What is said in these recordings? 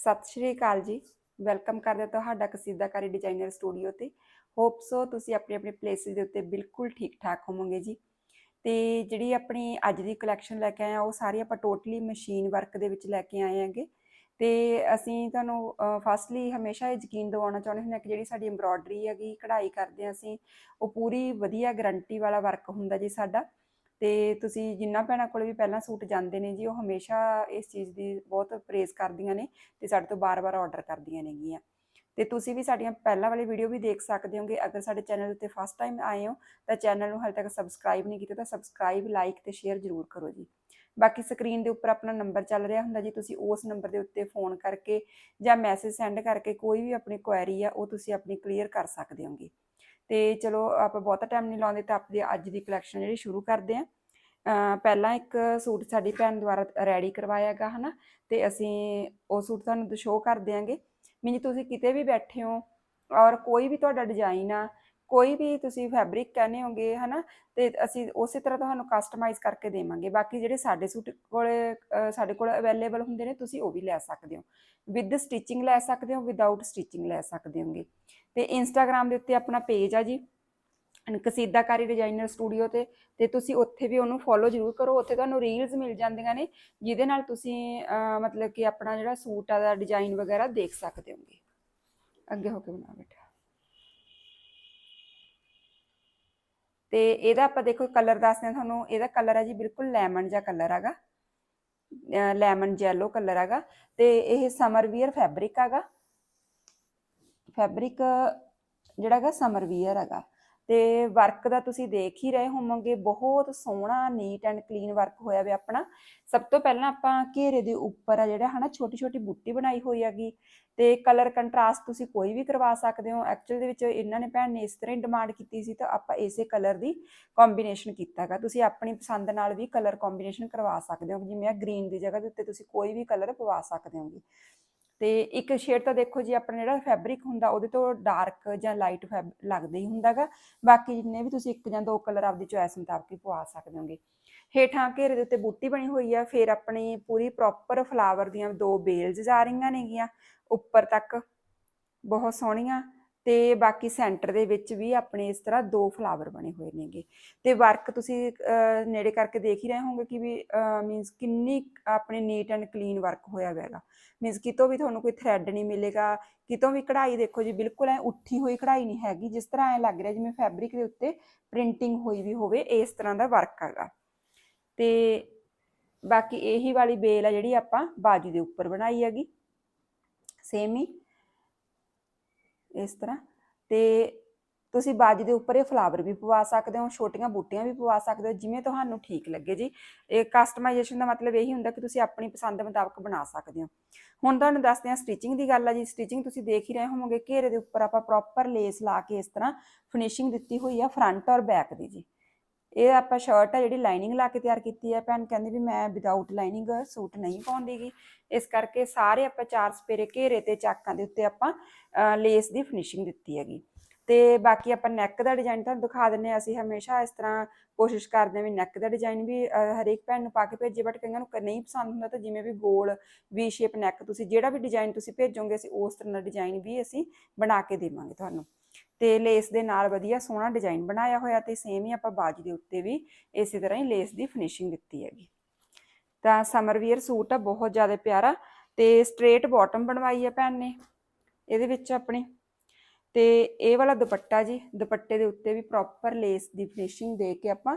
ਸਤਿ ਸ਼੍ਰੀ ਅਕਾਲ ਜੀ। ਵੈਲਕਮ ਕਰਦੇ ਤੁਹਾਡਾ ਕਸੀਦਾਕਾਰੀ ਡਿਜ਼ਾਈਨਰ ਸਟੂਡੀਓ ਤੇ। ਹੋਪ ਸੋ ਤੁਸੀਂ ਆਪਣੇ ਆਪਣੇ ਪਲੇਸਿਸ ਦੇ ਉੱਤੇ ਬਿਲਕੁਲ ਠੀਕ ਠਾਕ ਹੋਵੋਗੇ ਜੀ। ਤੇ ਜਿਹੜੀ ਆਪਣੀ ਅੱਜ ਦੀ ਕਲੈਕਸ਼ਨ ਲੈ ਕੇ ਆਏ ਆ ਉਹ ਸਾਰੀ ਆਪਾਂ ਟੋਟਲੀ ਮਸ਼ੀਨ ਵਰਕ ਦੇ ਵਿੱਚ ਲੈ ਕੇ ਆਏ ਆਂਗੇ ਤੇ ਅਸੀਂ ਤੁਹਾਨੂੰ ਫਸਟਲੀ ਹਮੇਸ਼ਾ ਇਹ ਯਕੀਨ ਦਿਵਾਉਣਾ ਚਾਹੁੰਦੇ ਹੁੰਦੇ ਹਾਂ ਕਿ ਜਿਹੜੀ ਸਾਡੀ ਐਮਬ੍ਰੋਇਡਰੀ ਹੈਗੀ, ਕਢਾਈ ਕਰਦੇ ਹਾਂ ਅਸੀਂ, ਉਹ ਪੂਰੀ ਵਧੀਆ ਗਾਰੰਟੀ ਵਾਲਾ ਵਰਕ ਹੁੰਦਾ ਜੀ ਸਾਡਾ। ਤੇ ਤੁਸੀਂ ਜਿੰਨਾ ਭੈਣਾਂ ਕੋਲ ਵੀ ਪਹਿਲਾਂ ਸੂਟ ਜਾਂਦੇ ਨੇ ਜੀ, ਉਹ ਹਮੇਸ਼ਾ ਇਸ ਚੀਜ਼ ਦੀ ਬਹੁਤ ਪ੍ਰੇਜ਼ ਕਰਦੀਆਂ ਨੇ ਤੇ ਸਾਡੇ ਤੋਂ ਬਾਰ-ਬਾਰ ਆਰਡਰ ਕਰਦੀਆਂ ਨੇਗੀਆਂ। ਤੇ ਤੁਸੀਂ ਵੀ ਸਾਡੀਆਂ ਪਹਿਲਾਂ ਵਾਲੀ ਵੀਡੀਓ ਵੀ ਦੇਖ ਸਕਦੇ ਹੋਗੇ। ਅਗਰ ਸਾਡੇ ਚੈਨਲ ਉੱਤੇ ਫਸਟ ਟਾਈਮ ਆਏ ਹੋ, ਤਾਂ ਚੈਨਲ ਨੂੰ ਹਾਲੇ ਤੱਕ ਸਬਸਕ੍ਰਾਈਬ ਨਹੀਂ ਕੀਤਾ ਤਾਂ ਸਬਸਕ੍ਰਾਈਬ ਲਾਈਕ ਤੇ ਸ਼ੇਅਰ ਜ਼ਰੂਰ ਕਰੋ ਜੀ। ਬਾਕੀ ਸਕਰੀਨ ਦੇ ਉੱਪਰ ਆਪਣਾ ਨੰਬਰ ਚੱਲ ਰਿਹਾ ਹੁੰਦਾ ਜੀ, ਤੁਸੀਂ ਉਸ ਨੰਬਰ ਦੇ ਉੱਤੇ ਫੋਨ ਕਰਕੇ ਜਾਂ ਮੈਸੇਜ ਸੈਂਡ ਕਰਕੇ ਕੋਈ ਵੀ ਆਪਣੀ ਕੁਐਰੀ ਆ, ਉਹ ਤੁਸੀਂ ਆਪਣੀ ਕਲੀਅਰ ਕਰ ਸਕਦੇ ਹੋਗੇ। ਤੇ ਚਲੋ, ਆਪਾਂ ਬਹੁਤਾ ਟਾਈਮ ਨਹੀਂ ਲਾਉਂਦੇ, ਤਾਂ ਆਪਣੀ ਅੱਜ ਦੀ ਕਲੈਕਸ਼ਨ ਜਿਹੜੀ ਸ਼ੁਰੂ ਕਰਦੇ ਆਂ। ਪਹਿਲਾਂ ਇੱਕ ਸੂਟ ਸਾਡੀ ਭੈਣ ਦੁਆਰਾ ਰੈਡੀ ਕਰਵਾਇਆਗਾ ਹਨਾ? ਤੇ ਅਸੀਂ ਉਹ ਸੂਟ ਤੁਹਾਨੂੰ ਸ਼ੋਅ ਕਰ ਦਿਆਂਗੇ। ਮੀਨ ਤੁਸੀਂ ਕਿਤੇ ਵੀ ਬੈਠੇ ਹੋ ਔਰ ਕੋਈ ਵੀ ਤੁਹਾਡਾ ਡਿਜ਼ਾਈਨ ਆ, ਕੋਈ ਵੀ ਤੁਸੀਂ ਫੈਬਰਿਕ ਕਹਿੰਦੇ ਹੋਗੇ, ਹਨਾ? ਤੇ ਅਸੀਂ ਉਸੇ ਤਰ੍ਹਾਂ ਤੁਹਾਨੂੰ ਕਸਟਮਾਈਜ਼ ਕਰਕੇ ਦੇਵਾਂਗੇ। ਬਾਕੀ ਜਿਹੜੇ ਸਾਡੇ ਸੂਟ ਕੋਲੇ ਸਾਡੇ ਕੋਲ ਅਵੇਲੇਬਲ ਹੁੰਦੇ ਨੇ, ਤੁਸੀਂ ਉਹ ਵੀ ਲੈ ਸਕਦੇ ਹੋ। ਵਿਦ ਸਟਿਚਿੰਗ ਲੈ ਸਕਦੇ ਹੋ ਵਿਦਆਊਟ ਸਟਿਚਿੰਗ ਲੈ ਸਕਦੇ ਹੋਗੇ। ਤੇ ਇੰਸਟਾਗ੍ਰam ਦੇ ਉੱਤੇ ਆਪਣਾ ਪੇਜ ਆ ਜੀ। ਕਸੀਦਾਕਾਰੀ ਡਿਜ਼ਾਈਨਰ ਸਟੂਡੀਓ ਤੇ ਤੇ ਤੁਸੀਂ ਉੱਥੇ ਵੀ ਉਹਨੂੰ ਫੋਲੋ ਜ਼ਰੂਰ ਕਰੋ, ਉੱਥੇ ਤੁਹਾਨੂੰ ਰੀਲਸ ਮਿਲ ਜਾਂਦੀਆਂ ਨੇ, ਜਿਹਦੇ ਨਾਲ ਤੁਸੀਂ ਮਤਲਬ ਕਿ ਆਪਣਾ ਜਿਹੜਾ ਸੂਟ ਆ ਦਾ ਡਿਜ਼ਾਈਨ ਵਗੈਰਾ ਦੇਖ ਸਕਦੇ ਹੋਗੇ। ਅੱਗੇ ਹੋ ਕੇ ਬਣਾ ਬੇਟਾ ਤੇ ਇਹਦਾ ਆਪਾਂ ਦੇਖੋ ਕਲਰ ਦੱਸਦੇ ਹਾਂ ਤੁਹਾਨੂੰ, ਇਹਦਾ ਕਲਰ ਹੈ ਜੀ ਬਿਲਕੁਲ ਲੈਮਨ ਜਿਹਾ ਕਲਰ ਹੈਗਾ। ਲੈਮਨ ਜੈਲੋ ਕਲਰ ਹੈਗਾ। ਤੇ ਇਹ ਸਮਰ ਵੀਅਰ ਫੈਬਰਿਕ ਹੈਗਾ। ਫੈਬਰਿਕ ਜਿਹੜਾ ਹੈਗਾ ਸਮਰ ਵੀਅਰ ਹੈਗਾ। ਤੇ ਵਰਕ ਦਾ ਤੁਸੀਂ ਦੇਖ ਹੀ ਰਹੇ ਹੋਵੋਗੇ, ਬਹੁਤ ਸੋਹਣਾ ਨੀਟ ਐਂਡ ਕਲੀਨ ਵਰਕ ਹੋਇਆ ਵੇ ਆਪਣਾ। ਸਭ ਤੋਂ ਪਹਿਲਾਂ ਆਪਾਂ ਘੇਰੇ ਦੇ ਉੱਪਰ ਆ ਜਿਹੜਾ ਹਨਾ ਛੋਟੀ ਛੋਟੀ ਬੁੱਟੀ ਬਣਾਈ ਹੋਈ ਹੈਗੀ ਤੇ ਕਲਰ ਕੰਟਰਾਸਟ ਤੁਸੀਂ ਕੋਈ ਵੀ ਕਰਵਾ ਸਕਦੇ ਹੋ। ਐਕਚੁਅਲ ਦੇ ਵਿੱਚ ਇਹਨਾਂ ਨੇ ਭੈਣ ਨੇ ਇਸ ਤਰ੍ਹਾਂ ਹੀ ਡਿਮਾਂਡ ਕੀਤੀ ਸੀ ਤਾਂ ਆਪਾਂ ਇਸੇ ਕਲਰ ਦੀ ਕੰਬੀਨੇਸ਼ਨ ਕੀਤਾਗਾ ਤੁਸੀਂ ਆਪਣੀ ਪਸੰਦ ਨਾਲ ਵੀ ਕਲਰ ਕੰਬੀਨੇਸ਼ਨ ਕਰਵਾ ਸਕਦੇ ਹੋ। ਜਿਵੇਂ ਆ ਗ੍ਰੀਨ ਦੀ ਜਗ੍ਹਾ ਦੇ ਉੱਤੇ ਤੁਸੀਂ ਕੋਈ ਵੀ ਕਲਰ ਪਵਾ ਸਕਦੇ ਹੋਗੇ। ਤੇ ਇੱਕ ਸ਼ੇਡ ਤਾਂ ਦੇਖੋ ਜੀ ਆਪਣਾ ਜਿਹੜਾ ਫੈਬਰਿਕ ਹੁੰਦਾ ਉਹਦੇ ਤੋਂ ਡਾਰਕ ਜਾਂ ਲਾਈਟ ਲੱਗਦਾ ਹੀ ਹੁੰਦਾਗਾ ਬਾਕੀ ਜਿੰਨੇ ਵੀ ਤੁਸੀਂ ਇੱਕ ਜਾਂ ਦੋ ਕਲਰ ਆਪਦੀ ਚੋਇਸ ਮੁਤਾਬਕ ਹੀ ਪਵਾ ਸਕਦੇ ਹੋਗੇ। ਹੇਠਾਂ ਘੇਰੇ ਦੇ ਉੱਤੇ ਬੂਟੀ ਬਣੀ ਹੋਈ ਆ, ਫਿਰ ਆਪਣੀ ਪੂਰੀ ਪ੍ਰੋਪਰ ਫਲਾਵਰ ਦੀਆਂ ਦੋ ਬੇਲਸ ਜਾ ਰਹੀਆਂ ਨੇਗੀਆਂ। ਉੱਪਰ ਤੱਕ ਬਹੁਤ ਸੋਹਣੀਆਂ ਤੇ ਬਾਕੀ ਸੈਂਟਰ ਦੇ ਵਿੱਚ ਵੀ ਆਪਣੇ ਇਸ ਤਰ੍ਹਾਂ ਦੋ ਫਲਾਵਰ ਬਣੇ ਹੋਏ ਨੇਗੇ। ਤੇ ਵਰਕ ਤੁਸੀਂ ਨੇੜੇ ਕਰਕੇ ਦੇਖ ਹੀ ਰਹੇ ਹੋਵੋਗੇ ਕਿ ਵੀ ਮੀਨਸ ਕਿੰਨੀ ਆਪਣੇ ਨੀਟ ਐਂਡ ਕਲੀਨ ਵਰਕ ਹੋਇਆ ਹੋਇਆ ਮੀਨਸ ਕਿਤੋਂ ਵੀ ਤੁਹਾਨੂੰ ਕੋਈ ਥ੍ਰੈਡ ਨਹੀਂ ਮਿਲੇਗਾ, ਕਿਤੋਂ ਵੀ ਕਢਾਈ ਦੇਖੋ ਜੀ, ਬਿਲਕੁਲ ਐ ਉੱਠੀ ਹੋਈ ਕਢਾਈ ਨਹੀਂ ਹੈਗੀ, ਜਿਸ ਤਰ੍ਹਾਂ ਐ ਲੱਗ ਰਿਹਾ ਜਿਵੇਂ ਫੈਬਰਿਕ ਦੇ ਉੱਤੇ ਪ੍ਰਿੰਟਿੰਗ ਹੋਈ ਵੀ ਹੋਵੇ, ਇਸ ਤਰ੍ਹਾਂ ਦਾ ਵਰਕ ਹੈਗਾ। ਤੇ ਬਾਕੀ ਇਹੀ ਵਾਲੀ ਬੇਲ ਆ ਜਿਹੜੀ ਆਪਾਂ ਬਾਜੂ ਦੇ ਉੱਪਰ ਬਣਾਈ ਹੈਗੀ। ਸੇਮ ਹੀ। ਇਸ ਤਰ੍ਹਾਂ। ਤੇ ਤੁਸੀਂ ਬਾਜੀ ਦੇ ਉੱਪਰ ਇਹ ਫਲਾਵਰ ਵੀ ਪਵਾ ਸਕਦੇ ਹੋ, ਛੋਟੀਆਂ ਬੂਟੀਆਂ ਵੀ ਪਵਾ ਸਕਦੇ ਹੋ, ਜਿਵੇਂ ਤੁਹਾਨੂੰ ਠੀਕ ਲੱਗੇ ਜੀ। ਇਹ ਕਸਟਮਾਈਜੇਸ਼ਨ ਦਾ ਮਤਲਬ ਇਹੀ ਹੁੰਦਾ ਕਿ ਤੁਸੀਂ ਆਪਣੀ ਪਸੰਦ ਮੁਤਾਬਕ ਬਣਾ ਸਕਦੇ ਹੋ। ਹੁਣ ਤੁਹਾਨੂੰ ਦੱਸਦੇ ਹਾਂ ਸਟਿਚਿੰਗ ਦੀ ਗੱਲ ਆ ਜੀ। ਸਟਿਚਿੰਗ ਤੁਸੀਂ ਦੇਖ ਹੀ ਰਹੇ ਹੋਵੋਗੇ, ਘੇਰੇ ਦੇ ਉੱਪਰ ਆਪਾਂ ਪ੍ਰੋਪਰ ਲੇਸ ਲਾ ਕੇ ਇਸ ਤਰ੍ਹਾਂ ਫਿਨਿਸ਼ਿੰਗ ਦਿੱਤੀ ਹੋਈ ਆ ਫਰੰਟ ਔਰ ਬੈਕ ਦੀ ਜੀ। ਇਹ ਆਪਾਂ ਸ਼ਰਟ ਆ ਜਿਹੜੀ ਲਾਈਨਿੰਗ ਲਾ ਕੇ ਤਿਆਰ ਕੀਤੀ ਹੈ ਭੈਣ ਕਹਿੰਦੀ ਵੀ ਮੈਂ ਵਿਦਆਊਟ ਲਾਈਨਿੰਗ ਸੂਟ ਨਹੀਂ ਪਾਉਂਦੀਗੀ। ਇਸ ਕਰਕੇ ਸਾਰੇ ਆਪਾਂ ਚਾਰ ਸਪੇਰੇ ਘੇਰੇ ਤੇ ਚਾਕਾਂ ਦੇ ਉੱਤੇ ਆਪਾਂ ਲੇਸ ਦੀ ਫਿਨਿਸ਼ਿੰਗ ਦਿੱਤੀ ਹੈਗੀ। ਤੇ ਬਾਕੀ ਆਪਾਂ ਨੈਕ ਦਾ ਡਿਜ਼ਾਈਨ ਤੁਹਾਨੂੰ ਦਿਖਾ ਦਿੰਨੇ ਆ। ਅਸੀਂ ਹਮੇਸ਼ਾ ਇਸ ਤਰ੍ਹਾਂ ਕੋਸ਼ਿਸ਼ ਕਰਦੇ ਹਾਂ ਵੀ ਨੈਕ ਦਾ ਡਿਜ਼ਾਈਨ ਵੀ ਹਰੇਕ ਭੈਣ ਨੂੰ ਪਾ ਕੇ ਭੇਜੇ ਬਟ ਕਈਆਂ ਨੂੰ ਨਹੀਂ ਪਸੰਦ ਹੁੰਦਾ ਤਾਂ ਜਿਵੇਂ ਵੀ ਗੋਲ ਵੀ ਸ਼ੇਪ ਨੈਕ ਤੁਸੀਂ ਜਿਹੜਾ ਵੀ ਡਿਜ਼ਾਈਨ ਤੁਸੀਂ ਭੇਜੋਗੇ, ਅਸੀਂ ਉਸ ਤਰ੍ਹਾਂ ਦਾ ਡਿਜ਼ਾਈਨ ਵੀ ਅਸੀਂ ਬਣਾ ਕੇ ਦੇਵਾਂਗੇ ਤੁਹਾਨੂੰ। ਤੇ ਲੇਸ ਦੇ ਨਾਲ ਵਧੀਆ ਸੋਹਣਾ ਡਿਜ਼ਾਈਨ ਬਣਾਇਆ ਹੋਇਆ ਤੇ ਸੇਮ ਹੀ ਆਪਾਂ ਬਾਜੂ ਦੇ ਉੱਤੇ ਵੀ ਇਸੇ ਤਰ੍ਹਾਂ ਹੀ ਲੇਸ ਦੀ ਫਿਨਿਸ਼ਿੰਗ ਦਿੱਤੀ ਹੈਗੀ। ਤਾਂ ਸਮਰ ਵੀਅਰ ਸੂਟ ਆ, ਬਹੁਤ ਜ਼ਿਆਦਾ ਪਿਆਰਾ ਤੇ ਸਟ੍ਰੇਟ ਬਾਟਮ ਬਣਵਾਈ ਹੈ ਭੈਣ ਨੇ ਇਹਦੇ ਵਿੱਚ ਆਪਣੀ। ਤੇ ਇਹ ਵਾਲਾ ਦੁਪੱਟਾ ਜੀ, ਦੁਪੱਟੇ ਦੇ ਉੱਤੇ ਵੀ ਪ੍ਰੋਪਰ ਲੇਸ ਦੀ ਫਿਨਿਸ਼ਿੰਗ ਦੇ ਕੇ ਆਪਾਂ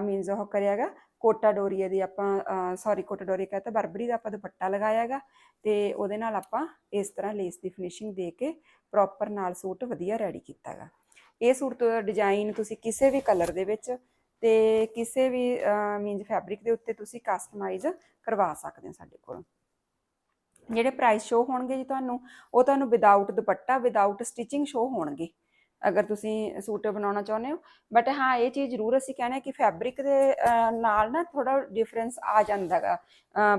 ਮੀਨਸ ਉਹ ਕਰਿਆਗਾ। ਕੋਟਾ ਡੋਰੀਆ ਦੀ ਆਪਾਂ ਸੌਰੀ ਕੋਟਾ ਡੋਰੀਆ ਕਹਤਾ ਬਰਬਰੀ ਦਾ ਆਪਾਂ ਦੁਪੱਟਾ ਲਗਾਇਆਗਾ ਤੇ ਉਹਦੇ ਨਾਲ ਆਪਾਂ ਇਸ ਤਰ੍ਹਾਂ ਲੇਸ ਦੀ ਫਿਨਿਸ਼ਿੰਗ ਦੇ ਕੇ ਪ੍ਰੋਪਰ ਨਾਲ ਸੂਟ ਵਧੀਆ ਰੈਡੀ ਕੀਤਾਗਾ ਇਹ ਸੂਟ ਤੋਂ ਡਿਜ਼ਾਈਨ ਤੁਸੀਂ ਕਿਸੇ ਵੀ ਕਲਰ ਦੇ ਵਿੱਚ ਤੇ ਕਿਸੇ ਵੀ ਮੀਨਸ ਫੈਬਰਿਕ ਦੇ ਉੱਤੇ ਤੁਸੀਂ ਕਸਟਮਾਈਜ਼ ਕਰਵਾ ਸਕਦੇ ਹੋ ਸਾਡੇ ਕੋਲ। ਜਿਹੜੇ ਪ੍ਰਾਈਸ ਸ਼ੋ ਹੋਣਗੇ ਜੀ ਤੁਹਾਨੂੰ, ਉਹ ਤੁਹਾਨੂੰ ਵਿਦਆਊਟ ਦੁਪੱਟਾ ਵਿਦਆਊਟ ਸਟਿਚਿੰਗ ਸ਼ੋ ਹੋਣਗੇ। ਅਗਰ ਤੁਸੀਂ ਸੂਟ ਬਣਾਉਣਾ ਚਾਹੁੰਦੇ ਹੋ। ਬਟ ਹਾਂ, ਇਹ ਚੀਜ਼ ਜ਼ਰੂਰ ਅਸੀਂ ਕਹਿੰਦੇ ਕਿ ਫੈਬਰਿਕ ਦੇ ਨਾਲ ਨਾ ਥੋੜਾ ਡਿਫਰੈਂਸ ਆ ਜਾਂਦਾਗਾ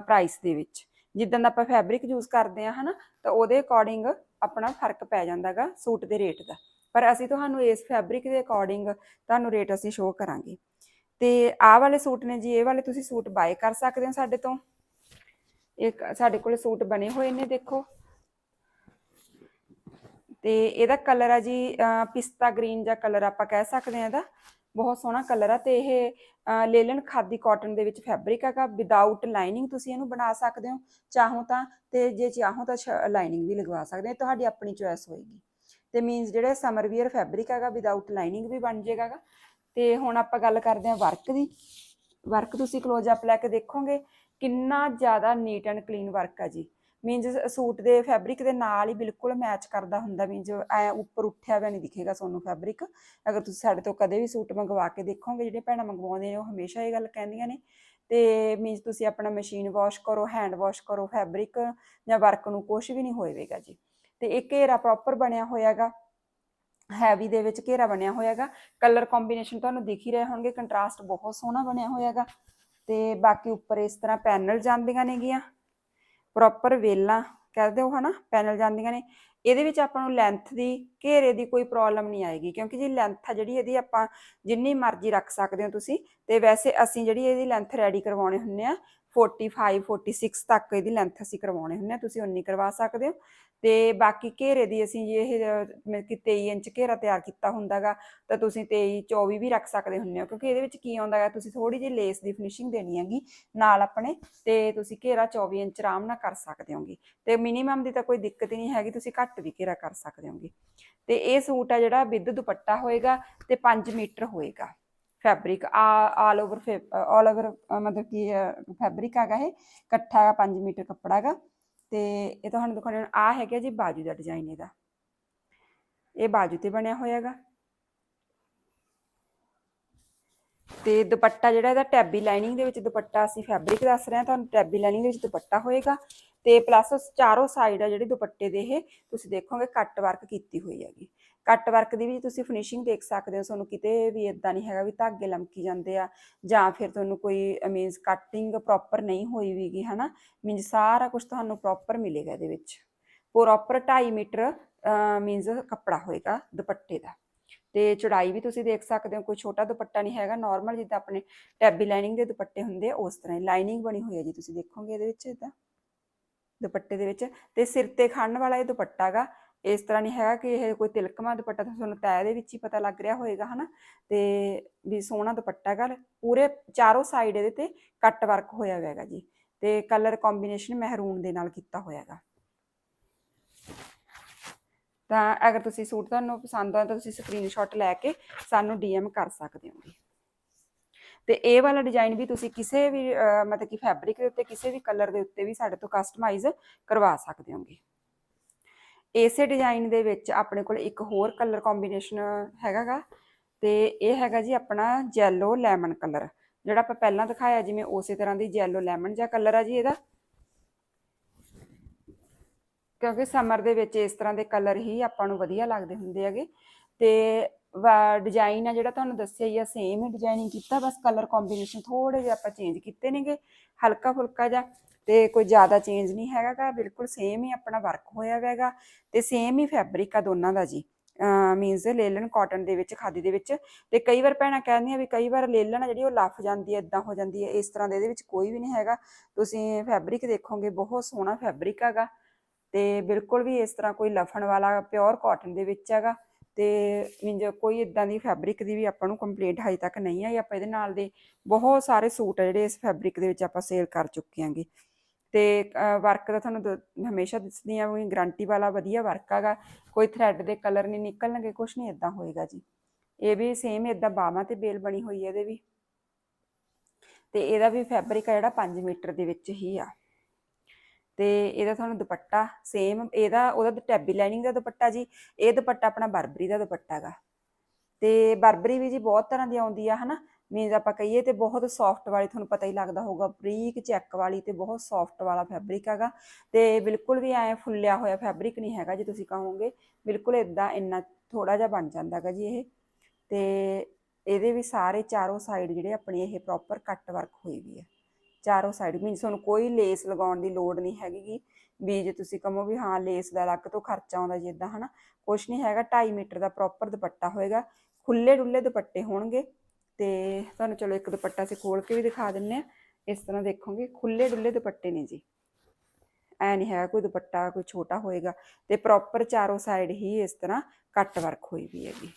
ਪ੍ਰਾਈਸ ਦੇ ਵਿੱਚ। ਜਿੱਦਾਂ ਦਾ ਆਪਾਂ ਫੈਬਰਿਕ ਯੂਜ਼ ਕਰਦੇ ਆ ਹਨਾ, ਤਾਂ ਉਹਦੇ ਅਕੋਰਡਿੰਗ ਆਪਣਾ ਫ਼ਰਕ ਪੈ ਜਾਂਦਾਗਾ ਸੂਟ ਦੇ ਰੇਟ ਦਾ। ਪਰ ਅਸੀਂ ਤੁਹਾਨੂੰ ਇਸ ਫੈਬਰਿਕ ਦੇ ਅਕੋਰਡਿੰਗ ਤੁਹਾਨੂੰ ਰੇਟ ਅਸੀਂ ਸ਼ੋਅ ਕਰਾਂਗੇ। ਤੇ ਆਹ ਵਾਲੇ ਸੂਟ ਨੇ ਜੀ, ਇਹ ਵਾਲੇ ਤੁਸੀਂ ਸੂਟ ਬਾਏ ਕਰ ਸਕਦੇ ਹੋ ਸਾਡੇ ਤੋਂ। ਇੱਕ ਸਾਡੇ ਕੋਲ ਸੂਟ ਬਣੇ ਹੋਏ ਨੇ, ਦੇਖੋ। ਤੇ ਇਹਦਾ ਕਲਰ ਆ ਜੀ ਪਿਸਤਾ ਗ੍ਰੀਨ ਜਾਂ ਕਲਰ ਆਪਾਂ ਕਹਿ ਸਕਦੇ ਆ ਇਹਦਾ। ਬਹੁਤ ਸੋਹਣਾ ਕਲਰ ਆ ਤੇ ਇਹ ਅਹ, ਲੇਲਨ ਖਾਦੀ ਕਾਟਨ ਦੇ ਵਿੱਚ ਫੈਬਰਿਕ ਹੈਗਾ। ਵਿਦਆਊਟ ਲਾਈਨਿੰਗ ਤੁਸੀਂ ਇਹਨੂੰ ਬਣਾ ਸਕਦੇ ਹੋ। ਚਾਹੋ ਤਾਂ ਤੇ ਜੇ ਚਾਹੋ ਤਾਂ ਲਾਈਨਿੰਗ ਵੀ ਲਗਵਾ ਸਕਦੇ ਹੋ। ਤੁਹਾਡੀ ਆਪਣੀ ਚੋਇਸ ਹੋਏਗੀ। ਤੇ ਮੀਨਸ ਜਿਹੜੇ ਸਮਰ ਵੀਅਰ ਫੈਬਰਿਕ ਹੈਗਾ ਵਿਦਆਊਟ ਲਾਈਨਿੰਗ ਵੀ ਬਣ ਜਾਏਗਾ ਗਾ। ਤੇ ਹੁਣ ਆਪਾਂ ਗੱਲ ਕਰਦੇ ਹਾਂ ਵਰਕ ਦੀ। ਵਰਕ ਤੁਸੀਂ ক্লোਜ਼ ਅਪ ਲੈ ਕੇ ਦੇਖੋਗੇ। ਕਿੰਨਾ ਜ਼ਿਆਦਾ ਨੀਟ ਐਂਡ ਕਲੀਨ ਵਰਕ ਆ ਜੀ। ਮੀਨਸ ਸੂਟ ਦੇ ਫੈਬਰਿਕ ਦੇ ਨਾਲ ਹੀ ਬਿਲਕੁਲ ਮੈਚ ਕਰਦਾ ਹੁੰਦਾ ਮੀਨਸ ਐ ਉੱਪਰ ਉੱਠਿਆ ਹੋਇਆ ਨਹੀਂ ਦਿਖੇਗਾ ਤੁਹਾਨੂੰ ਫੈਬਰਿਕ ਅਗਰ ਤੁਸੀਂ ਸਾਡੇ ਤੋਂ ਕਦੇ ਵੀ ਸੂਟ ਮੰਗਵਾ ਕੇ ਦੇਖੋਗੇ, ਜਿਹੜੇ ਭੈਣਾਂ ਮੰਗਵਾਉਂਦੇ ਨੇ, ਉਹ ਹਮੇਸ਼ਾ ਇਹ ਗੱਲ ਕਹਿੰਦੀਆਂ ਨੇ। ਤੇ ਮੀਨਸ ਤੁਸੀਂ ਆਪਣਾ ਮਸ਼ੀਨ ਵਾਸ਼ ਕਰੋ ਹੈਂਡ ਵਾਸ਼ ਕਰੋ ਫੈਬਰਿਕ ਜਾਂ ਵਰਕ ਨੂੰ ਕੁਝ ਵੀ ਨਹੀਂ ਹੋਏਗਾ ਜੀ। ਤੇ ਇਹ ਘੇਰਾ ਪ੍ਰੋਪਰ ਬਣਿਆ ਹੋਇਆਗਾ। ਹੈਵੀ ਦੇ ਵਿੱਚ ਘੇਰਾ ਬਣਿਆ ਹੋਇਆਗਾ। ਕਲਰ ਕੰਬੀਨੇਸ਼ਨ ਤੁਹਾਨੂੰ ਦਿਖ ਹੀ ਰਹੇ ਹੋਣਗੇ। ਕੰਟਰਾਸਟ ਬਹੁਤ ਸੋਹਣਾ ਬਣਿਆ ਹੋਇਆਗਾ। ਤੇ ਬਾਕੀ ਉੱਪਰ ਇਸ ਤਰ੍ਹਾਂ ਪੈਨਲ ਜਾਂਦੀਆਂ ਨੇਗੀਆਂ। ਪ੍ਰੋਪਰ ਵੇਲਾਂ ਕਹਦੇ ਹੋ ਹਨਾ, ਪੈਨਲ ਜਾਂਦੀਆਂ ਨੇ, ਇਹਦੇ ਵਿੱਚ ਆਪਾਂ ਨੂੰ ਲੈਂਥ ਦੀ, ਘੇਰੇ ਦੀ ਕੋਈ ਪ੍ਰੋਬਲਮ ਨਹੀਂ ਆਏਗੀ, ਕਿਉਂਕਿ ਜੀ ਲੈਂਥ ਆ ਜਿਹੜੀ ਇਹਦੀ ਆਪਾਂ ਜਿੰਨੀ ਮਰਜ਼ੀ ਰੱਖ ਸਕਦੇ ਹੋ ਤੁਸੀਂ, ਤੇ ਵੈਸੇ ਅਸੀਂ ਜਿਹੜੀ ਇਹਦੀ ਲੈਂਥ ਰੈਡੀ ਕਰਵਾਉਣੇ ਹੁੰਨੇ ਆ 45 46 ਤੱਕ ਇਹਦੀ ਲੈਂਥ ਅਸੀਂ ਕਰਵਾਉਣੇ ਹੁੰਨੇ ਆ, ਤੁਸੀਂ ਉਨੀ ਕਰਵਾ ਸਕਦੇ ਹੋ। ਤੇ ਬਾਕੀ ਘੇਰੇ ਦੀ ਅਸੀਂ ਇਹ, ਮਤਲਬ ਕਿ 23 ਇੰਚ ਘੇਰਾ ਤਿਆਰ ਕੀਤਾ ਹੁੰਦਾਗਾ ਤਾਂ ਤੁਸੀਂ 23 24 ਵੀ ਰੱਖ ਸਕਦੇ ਹੁੰਨੇ ਹੋ, ਕਿਉਂਕਿ ਇਹਦੇ ਵਿੱਚ ਕੀ ਆਉਂਦਾ ਤੁਸੀਂ ਥੋੜੀ ਜਿਹੀ ਲੇਸ ਦੀ ਫਿਨਿਸ਼ਿੰਗ ਦੇਣੀ ਹੈਗੀ ਨਾਲ ਆਪਣੇ, ਤੇ ਤੁਸੀਂ ਘੇਰਾ 24 ਇੰਚ ਆਰਾਮ ਨਾਲ ਕਰ ਸਕਦੇ ਹੋਗੇ। ਤੇ ਮਿਨੀਮਮ ਦੀ ਤਾਂ ਕੋਈ ਦਿੱਕਤ ਹੀ ਨਹੀਂ ਹੈਗੀ, ਤੁਸੀਂ ਘੱਟ ਵੀ ਘੇਰਾ ਕਰ ਸਕਦੇ ਹੋਗੇ। ਤੇ ਇਹ ਸੂਟ ਆ ਜਿਹੜਾ ਵਿਦ ਦੁਪੱਟਾ ਹੋਏਗਾ ਤੇ 5 ਮੀਟਰ ਹੋਏਗਾ। Fabric all over all over, ਮਤਲਬ ਕਿ ਫੈਬਰਿਕ ਹੈਗਾ ਇਹ, ਇਕੱਠਾ ਹੈਗਾ 5 ਮੀਟਰ ਕੱਪੜਾ ਹੈਗਾ। ਤੇ ਇਹ ਤੁਹਾਨੂੰ ਦਿਖਾਉਣਾ ਆ ਹੈਗਾ ਜੀ ਬਾਜੂ ਦਾ ਡਿਜ਼ਾਈਨ ਇਹਦਾ। ਇਹ ਬਾਜੂ ਤੇ ਬਣਿਆ ਹੋਇਆ ਹੈਗਾ। ਤੇ ਦੁਪੱਟਾ ਜਿਹੜਾ ਇਹਦਾ, ਟੈਬੀ ਲਾਈਨਿੰਗ ਦੇ ਵਿੱਚ ਦੁਪੱਟਾ ਅਸੀਂ ਫੈਬਰਿਕ ਦੱਸ ਰਹੇ ਹਾਂ, ਤੁਹਾਨੂੰ ਟੈਬੀ ਲਾਈਨਿੰਗ ਦੇ ਵਿੱਚ ਦੁਪੱਟਾ ਹੋਏਗਾ। ਤੇ ਪਲੱਸ ਚਾਰੋਂ ਸਾਈਡ ਆ ਜਿਹੜੇ ਦੁਪੱਟੇ ਦੇ ਇਹ, ਤੁਸੀਂ ਦੇਖੋਗੇ ਕੱਟ ਵਰਕ ਕੀਤੀ ਹੋਈ ਹੈਗੀ। ਕੱਟ ਵਰਕ ਦੀ ਵੀ ਤੁਸੀਂ ਫਿਨਿਸ਼ਿੰਗ ਦੇਖ ਸਕਦੇ ਹੋ, ਤੁਹਾਨੂੰ ਕਿਤੇ ਵੀ ਇਦਾਂ ਨਹੀਂ ਹੈਗਾ ਵੀ ਧਾਗੇ ਲਮਕੀ ਜਾਂਦੇ ਆ, ਜਾਂ ਫਿਰ ਤੁਹਾਨੂੰ ਕੋਈ ਮੀਨਸ ਕਟਿੰਗ ਪ੍ਰੋਪਰ ਨਹੀਂ ਹੋਈ ਵੀਗੀ, ਹਨਾ? ਮੀਨਸ ਸਾਰਾ ਕੁਝ ਤੁਹਾਨੂੰ ਪ੍ਰੋਪਰ ਮਿਲੇਗਾ ਇਹਦੇ ਵਿੱਚ। ਪ੍ਰੋਪਰ 2.5 ਮੀਟਰ ਮੀਨਸ ਕੱਪੜਾ ਹੋਏਗਾ ਦੁਪੱਟੇ ਦਾ। ਤੇ ਚੜਾਈ ਵੀ ਤੁਸੀਂ ਦੇਖ ਸਕਦੇ ਹੋ, ਕੋਈ ਛੋਟਾ ਦੁਪੱਟਾ ਨਹੀਂ ਹੈਗਾ ਨਾਰਮਲ ਜਿੱਦਾਂ ਆਪਣੇ ਟੈਬੀ ਲਾਈਨਿੰਗ ਦੇ ਦੁਪੱਟੇ ਹੁੰਦੇ ਆ, ਉਸ ਤਰ੍ਹਾਂ ਹੀ ਲਾਈਨਿੰਗ ਬਣੀ ਹੋਈ ਹੈ ਜੀ, ਤੁਸੀਂ ਦੇਖੋਗੇ ਇਹਦੇ ਵਿੱਚ ਇਦਾਂ ਦੁਪੱਟੇ ਦੇ ਵਿੱਚ ਤੇ ਸਿਰ ਤੇ ਖੜਨ ਵਾਲਾ ਇਹ ਦੁਪੱਟਾ ਹੈਗਾ ਇਸ ਤਰ੍ਹਾਂ ਨਹੀਂ ਹੈਗਾ ਕਿ ਇਹ ਕੋਈ ਤਿਲਕਮਾ ਦੁਪੱਟਾ, ਤਾਂ ਤੁਹਾਨੂੰ ਤੈ ਦੇ ਵਿੱਚ ਹੀ ਪਤਾ ਲੱਗ ਰਿਹਾ ਹੋਏਗਾ, ਹਨਾ। ਤੇ ਵੀ ਸੋਹਣਾ ਦੁਪੱਟਾ ਹੈਗਾ ਪੂਰੇ ਚਾਰੋਂ ਸਾਈਡ ਇਹਦੇ ਤੇ ਕੱਟ ਵਰਕ ਹੋਇਆ ਹੋਇਆ ਹੈਗਾ ਜੀ। ਤੇ ਕਲਰ ਕੰਬੀਨੇਸ਼ਨ ਮਹਿਰੂਨ ਦੇ ਨਾਲ ਕੀਤਾ ਹੋਇਆ ਹੈਗਾ ਤਾਂ ਅਗਰ ਤੁਸੀਂ ਸੂਟ ਤੁਹਾਨੂੰ ਪਸੰਦ ਆ ਤਾਂ ਤੁਸੀਂ ਸਕਰੀਨਸ਼ਾਟ ਲੈ ਕੇ ਸਾਨੂੰ ਡੀਐਮ ਕਰ ਸਕਦੇ ਹੋ ਤੇ ਇਹ ਵਾਲਾ ਡਿਜ਼ਾਈਨ ਵੀ ਤੁਸੀਂ ਕਿਸੇ ਵੀ ਮਤਲਬ ਕਿ ਫੈਬਰਿਕ ਦੇ ਉੱਤੇ, ਕਿਸੇ ਵੀ ਕਲਰ ਦੇ ਉੱਤੇ ਵੀ ਸਾਡੇ ਤੋਂ ਕਸਟਮਾਈਜ਼ ਕਰਵਾ ਸਕਦੇ ਹੋਗੇ। ਇਸੇ ਡਿਜ਼ਾਈਨ ਦੇ ਵਿੱਚ ਆਪਣੇ ਕੋਲ ਇੱਕ ਹੋਰ ਕਲਰ ਕੰਬੀਨੇਸ਼ਨ ਹੈਗਾਗਾ ਤੇ ਇਹ ਹੈਗਾ ਜੀ ਆਪਣਾ ਜੈਲੋ ਲੈਮਨ ਕਲਰ ਜਿਹੜਾ ਆਪਾਂ ਪਹਿਲਾਂ ਦਿਖਾਇਆ, ਜਿਵੇਂ ਉਸੇ ਤਰ੍ਹਾਂ ਦੀ ਜੈਲੋ ਲੈਮਨ ਜਿਹਾ ਕਲਰ ਆ ਜੀ ਇਹਦਾ। ਕਿਉਂਕਿ ਸਮਰ ਦੇ ਵਿੱਚ ਇਸ ਤਰ੍ਹਾਂ ਦੇ ਕਲਰ ਹੀ ਆਪਾਂ ਨੂੰ ਵਧੀਆ ਲੱਗਦੇ ਹੁੰਦੇ ਹੈਗੇ। ਤੇ ਡਿਜ਼ਾਈਨ ਆ ਜਿਹੜਾ ਤੁਹਾਨੂੰ ਦੱਸਿਆ ਹੀ ਆ ਸੇਮ ਹੀ ਡਿਜ਼ਾਈਨਿੰਗ ਕੀਤਾ, ਬਸ ਕਲਰ ਕੰਬੀਨੇਸ਼ਨ ਥੋੜੇ ਜਿਹਾ ਆਪਾਂ ਚੇਂਜ ਕੀਤੇ ਨੇਗੇ, ਹਲਕਾ ਫੁਲਕਾ ਜਿਹਾ, ਤੇ ਕੋਈ ਜ਼ਿਆਦਾ ਚੇਂਜ ਨਹੀਂ ਹੈਗਾ ਗਾ, ਬਿਲਕੁਲ ਸੇਮ ਹੀ ਆਪਣਾ ਵਰਕ ਹੋਇਆ ਹੋਇਆਗਾ ਤੇ ਸੇਮ ਹੀ ਫੈਬਰਿਕ ਆ ਦੋਨਾਂ ਦਾ ਜੀ। ਮੀਨਸ ਲੇਲਨ ਕਾਟਨ ਦੇ ਵਿੱਚ, ਖਾਦੀ ਦੇ ਵਿੱਚ, ਤੇ ਕਈ ਵਾਰ ਭੈਣਾਂ ਕਹਿੰਦੀਆਂ ਵੀ ਕਈ ਵਾਰ ਲੇਲਨ ਆ ਜਿਹੜੀ ਉਹ ਲੱਫ ਜਾਂਦੀ ਹੈ ਇਦਾਂ ਹੋ ਜਾਂਦੀ ਹੈ ਇਸ ਤਰ੍ਹਾਂ ਦੇ ਇਹਦੇ ਵਿੱਚ ਕੋਈ ਵੀ ਨਹੀਂ ਹੈਗਾ। ਤੁਸੀਂ ਫੈਬਰਿਕ ਦੇਖੋਗੇ, ਬਹੁਤ ਸੋਹਣਾ ਫੈਬਰਿਕ ਹੈਗਾ, ਤੇ ਬਿਲਕੁਲ ਵੀ ਇਸ ਤਰ੍ਹਾਂ ਕੋਈ ਲਫਣ ਵਾਲਾ ਪਿਓਰ ਕਾਟਨ ਦੇ ਵਿੱਚ ਹੈਗਾ। ਤੇ ਮੀਨਜ ਕੋਈ ਇਦਾਂ ਦੀ ਫੈਬਰਿਕ ਦੀ ਵੀ ਆਪਾਂ ਨੂੰ ਕੰਪਲੇਂਟ ਹਜੇ ਤੱਕ ਨਹੀਂ ਆਈ, ਆਪਾਂ ਇਹਦੇ ਨਾਲ ਦੇ ਬਹੁਤ ਸਾਰੇ ਸੂਟ ਆ ਜਿਹੜੇ ਇਸ ਫੈਬਰਿਕ ਦੇ ਵਿੱਚ ਆਪਾਂ ਸੇਲ ਕਰ ਚੁੱਕੇ ਆਂਗੇ। ਤੇ ਵਰਕ ਦਾ ਤੁਹਾਨੂੰ ਦ- ਹਮੇਸ਼ਾ ਦੱਸਦੀ ਆ ਵੀ ਗਾਰੰਟੀ ਵਾਲਾ ਵਧੀਆ ਵਰਕ ਹੈਗਾ ਕੋਈ ਥ੍ਰੈਡ ਦੇ ਕਲਰ ਨਹੀਂ ਨਿਕਲਣਗੇ ਕੁਝ ਨਹੀਂ ਇਦਾਂ ਹੋਏਗਾ ਜੀ। ਇਹ ਵੀ ਸੇਮ ਇਦਾਂ ਬਾਹਾਂ ਤੇ ਬੇਲ ਬਣੀ ਹੋਈ ਹੈ ਇਹਦੇ ਵੀ। ਤੇ ਇਹਦਾ ਵੀ ਫੈਬਰਿਕ ਆ ਜਿਹੜਾ 5 ਮੀਟਰ ਦੇ ਵਿੱਚ ਹੀ ਆ। ਤੇ ਇਹਦਾ ਤੁਹਾਨੂੰ ਦੁਪੱਟਾ ਸੇਮ ਇਹਦਾ, ਉਹਦਾ ਟੈਬੀ ਲਾਈਨਿੰਗ ਦਾ ਦੁਪੱਟਾ ਜੀ, ਇਹ ਦੁਪੱਟਾ ਆਪਣਾ ਬਰਬਰੀ ਦਾ ਦੁਪੱਟਾ ਹੈਗਾ ਤੇ ਬਰਬਰੀ ਵੀ ਜੀ ਬਹੁਤ ਤਰ੍ਹਾਂ ਦੀ ਆਉਂਦੀ ਆ, ਹਨਾ? ਮੀਨਸ ਆਪਾਂ ਕਹੀਏ ਤੇ ਬਹੁਤ ਸੌਫਟ ਵਾਲੀ ਤੁਹਾਨੂੰ ਪਤਾ ਹੀ ਲੱਗਦਾ ਹੋਊਗਾ, ਬਰੀਕ ਚੈੱਕ ਵਾਲੀ ਤੇ ਬਹੁਤ ਸੌਫਟ ਵਾਲਾ ਫੈਬਰਿਕ ਹੈਗਾ ਤੇ ਬਿਲਕੁਲ ਵੀ ਐ ਫੁੱਲਿਆ ਹੋਇਆ ਫੈਬਰਿਕ ਨਹੀਂ ਹੈਗਾ ਜੇ ਤੁਸੀਂ ਕਹੋਗੇ, ਬਿਲਕੁਲ ਇਦਾਂ ਇੰਨਾ ਥੋੜਾ ਜਿਹਾ ਬਣ ਜਾਂਦਾ ਹੈਗਾ ਜੀ ਇਹ। ਤੇ ਇਹਦੇ ਵੀ ਸਾਰੇ ਚਾਰੋਂ ਸਾਈਡ ਜਿਹੜੇ ਆਪਣੀ ਇਹ ਪ੍ਰੋਪਰ ਕੱਟ ਵਰਕ ਹੋਈ ਵੀ ਹੈ ਚਾਰੋਂ ਸਾਈਡ ਮੀਨਸ ਤੁਹਾਨੂੰ ਕੋਈ ਲੇਸ ਲਗਾਉਣ ਦੀ ਲੋੜ ਨਹੀਂ ਹੈਗੀ ਵੀ ਜੇ ਤੁਸੀਂ ਕਹੋ ਵੀ ਹਾਂ ਲੇਸ ਦਾ ਅਲੱਗ ਤੋਂ ਖਰਚਾ ਆਉਂਦਾ ਜਿੱਦਾਂ ਹਨਾ। ਕੁਛ ਨਹੀਂ ਹੈਗਾ 2.5 ਮੀਟਰ ਦਾ ਪ੍ਰੋਪਰ ਦੁਪੱਟਾ ਹੋਏਗਾ। ਖੁੱਲੇ ਡੁੱਲੇ ਦੁਪੱਟੇ ਹੋਣਗੇ। ਤੇ ਤੁਹਾਨੂੰ ਚਲੋ ਇੱਕ ਦੁਪੱਟਾ ਅਸੀਂ ਖੋਲ ਕੇ ਵੀ ਦਿਖਾ ਦਿੰਨੇ ਆ। ਇਸ ਤਰ੍ਹਾਂ ਦੇਖੋਗੇ ਖੁੱਲੇ ਡੁੱਲੇ ਦੁਪੱਟੇ ਨੇ ਜੀ। ਐ ਨਹੀਂ ਹੈਗਾ ਕੋਈ ਦੁਪੱਟਾ ਕੋਈ ਛੋਟਾ ਹੋਏਗਾ। ਤੇ ਪ੍ਰੋਪਰ ਚਾਰੋਂ ਸਾਈਡ ਹੀ ਇਸ ਤਰ੍ਹਾਂ ਕੱਟ ਵਰਕ ਹੋਈ ਵੀ ਹੈਗੀ।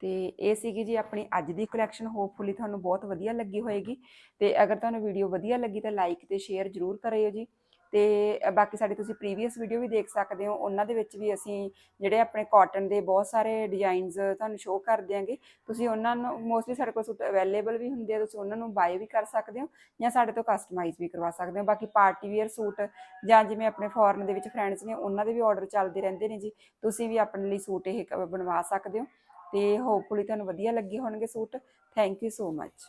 ਤੇ ਇਹ ਸੀਗੀ ਜੀ ਆਪਣੀ ਅੱਜ ਦੀ ਕਲੈਕਸ਼ਨ ਹੋਪਫੁਲੀ ਤੁਹਾਨੂੰ ਬਹੁਤ ਵਧੀਆ ਲੱਗੀ ਹੋਏਗੀ। ਤੇ ਅਗਰ ਤੁਹਾਨੂੰ ਵੀਡੀਓ ਵਧੀਆ ਲੱਗੀ ਤਾਂ ਲਾਈਕ ਤੇ ਸ਼ੇਅਰ ਜ਼ਰੂਰ ਕਰਿਓ ਜੀ। ਤੇ ਬਾਕੀ ਸਾਡੀ ਤੁਸੀਂ ਪ੍ਰੀਵੀਅਸ ਵੀਡੀਓ ਵੀ ਦੇਖ ਸਕਦੇ ਹੋ, ਉਹਨਾਂ ਦੇ ਵਿੱਚ ਵੀ ਅਸੀਂ ਜਿਹੜੇ ਆਪਣੇ ਕਾਟਨ ਦੇ ਬਹੁਤ ਸਾਰੇ ਡਿਜ਼ਾਈਨਸ ਤੁਹਾਨੂੰ ਸ਼ੋਅ ਕਰ ਦਿਆਂਗੇ। ਤੁਸੀਂ ਉਹਨਾਂ ਨੂੰ ਮੋਸਟਲੀ ਸਾਡੇ ਕੋਲ ਸੂਟ ਅਵੇਲੇਬਲ ਵੀ ਹੁੰਦੇ ਆ, ਤੁਸੀਂ ਉਹਨਾਂ ਨੂੰ ਬਾਏ ਵੀ ਕਰ ਸਕਦੇ ਹੋ ਜਾਂ ਸਾਡੇ ਤੋਂ ਕਸਟਮਾਈਜ਼ ਵੀ ਕਰਵਾ ਸਕਦੇ ਹੋ। ਬਾਕੀ ਪਾਰਟੀ ਵੇਅਰ ਸੂਟ ਜਾਂ ਜਿਵੇਂ ਆਪਣੇ ਫੋਰਨ ਦੇ ਵਿੱਚ ਫਰੈਂਡਸ ਨੇ, ਉਹਨਾਂ ਦੇ ਵੀ ਆਰਡਰ ਚੱਲਦੇ ਰਹਿੰਦੇ ਨੇ ਜੀ। ਤੁਸੀਂ ਵੀ ਆਪਣੇ ਲਈ ਸੂਟ ਇਹ ਕ- ਬਣਵਾ ਸਕਦੇ ਹੋ। ਤੇ ਹੋਪਫੁਲੀ ਤੁਹਾਨੂੰ ਵਧੀਆ ਲੱਗੇ ਹੋਣਗੇ suit. Thank you so much